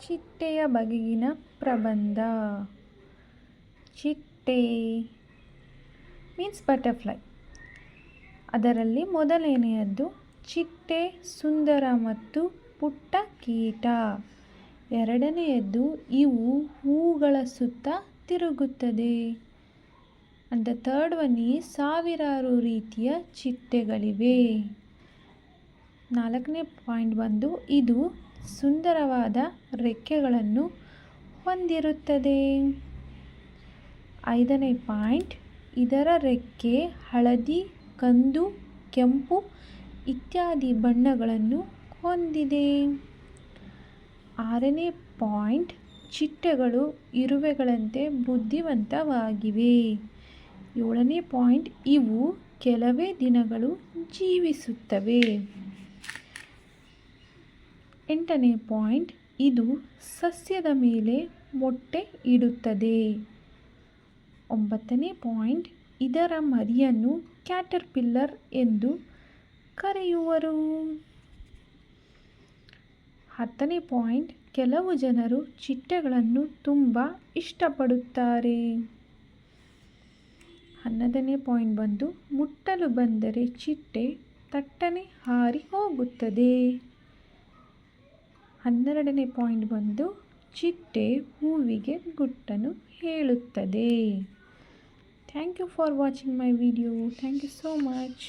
ಚಿಟ್ಟೆಯ ಬಗೆಗಿನ ಪ್ರಬಂಧ. ಚಿಟ್ಟೆ ಮೀನ್ಸ್ ಬಟರ್ಫ್ಲೈ. ಅದರಲ್ಲಿ ಮೊದಲನೆಯದ್ದು ಚಿಟ್ಟೆ, ಸುಂದರ ಮತ್ತು ಪುಟ್ಟ ಕೀಟ. ಎರಡನೆಯದ್ದು ಇವು ಹೂಗಳ ಸುತ್ತ ತಿರುಗುತ್ತದೆ. ಅಂಡ್ ದ ಥರ್ಡ್ ಒನ್ ಈ ಸಾವಿರಾರು ರೀತಿಯ ಚಿಟ್ಟೆಗಳಿವೆ. ನಾಲ್ಕನೇ ಪಾಯಿಂಟ್ ಬಂದು, ಇದು ಸುಂದರವಾದ ರೆಕ್ಕೆಗಳನ್ನು ಹೊಂದಿರುತ್ತದೆ. ಐದನೇ ಪಾಯಿಂಟ್, ಇದರ ರೆಕ್ಕೆ ಹಳದಿ, ಕಂದು, ಕೆಂಪು ಇತ್ಯಾದಿ ಬಣ್ಣಗಳನ್ನು ಹೊಂದಿದೆ. ಆರನೇ ಪಾಯಿಂಟ್, ಚಿಟ್ಟೆಗಳು ಇರುವೆಗಳಂತೆ ಬುದ್ಧಿವಂತವಾಗಿವೆ. ಏಳನೇ ಪಾಯಿಂಟ್, ಇವು ಕೆಲವೇ ದಿನಗಳು ಜೀವಿಸುತ್ತವೆ. ಎಂಟನೇ ಪಾಯಿಂಟ್, ಇದು ಸಸ್ಯದ ಮೇಲೆ ಮೊಟ್ಟೆ ಇಡುತ್ತದೆ. ಒಂಬತ್ತನೇ ಪಾಯಿಂಟ್, ಇದರ ಮರಿಯನ್ನು ಕ್ಯಾಟರ್ಪಿಲ್ಲರ್ ಎಂದು ಕರೆಯುವರು. ಹತ್ತನೇ ಪಾಯಿಂಟ್, ಕೆಲವು ಜನರು ಚಿಟ್ಟೆಗಳನ್ನು ತುಂಬ ಇಷ್ಟಪಡುತ್ತಾರೆ. ಹನ್ನೊಂದನೇ ಪಾಯಿಂಟ್ ಬಂದು, ಮುಟ್ಟಲು ಬಂದರೆ ಚಿಟ್ಟೆ ತಟ್ಟನೆ ಹಾರಿ ಹೋಗುತ್ತದೆ. ಹನ್ನೆರಡನೇ ಪಾಯಿಂಟ್ ಬಂದು ಚಿಟ್ಟೆ ಹೂವಿಗೆ ಗುಟ್ಟನ್ನು ಹೇಳುತ್ತದೆ. Thank you for watching my video thank you so much